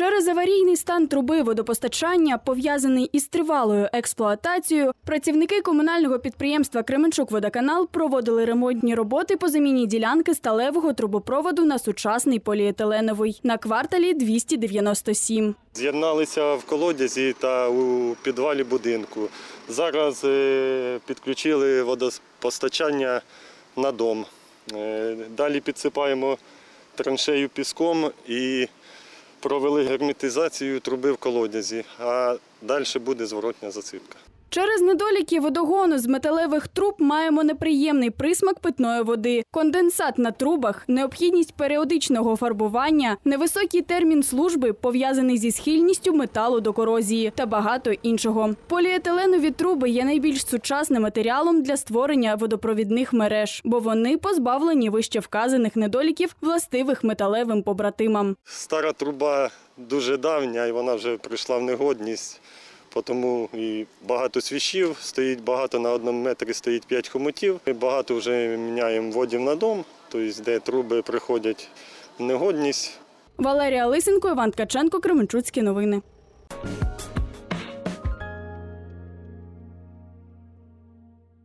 Через аварійний стан труби водопостачання, пов'язаний із тривалою експлуатацією, працівники комунального підприємства Кременчук-Водоканал проводили ремонтні роботи по заміні ділянки сталевого трубопроводу на сучасний поліетиленовий на кварталі 297. З'єдналися в колодязі та у підвалі будинку. Зараз е, підключили водопостачання на дом. Е, Далі підсипаємо траншею піском і провели герметизацію труби в колодязі, а далі буде зворотня засипка. Через недоліки водогону з металевих труб маємо неприємний присмак питної води, конденсат на трубах, необхідність періодичного фарбування, невисокий термін служби, пов'язаний зі схильністю металу до корозії та багато іншого. Поліетиленові труби є найбільш сучасним матеріалом для створення водопровідних мереж, бо вони позбавлені вище вказаних недоліків, властивих металевим побратимам. Стара труба дуже давня і вона вже прийшла в негодність. Тому і багато свіщів, стоїть багато на одному метрі стоїть 5 хомутів. Ми багато вже міняємо водів на дом, тобто де труби приходять в негодність. Валерія Лисенко, Іван Ткаченко, Кременчуцькі новини.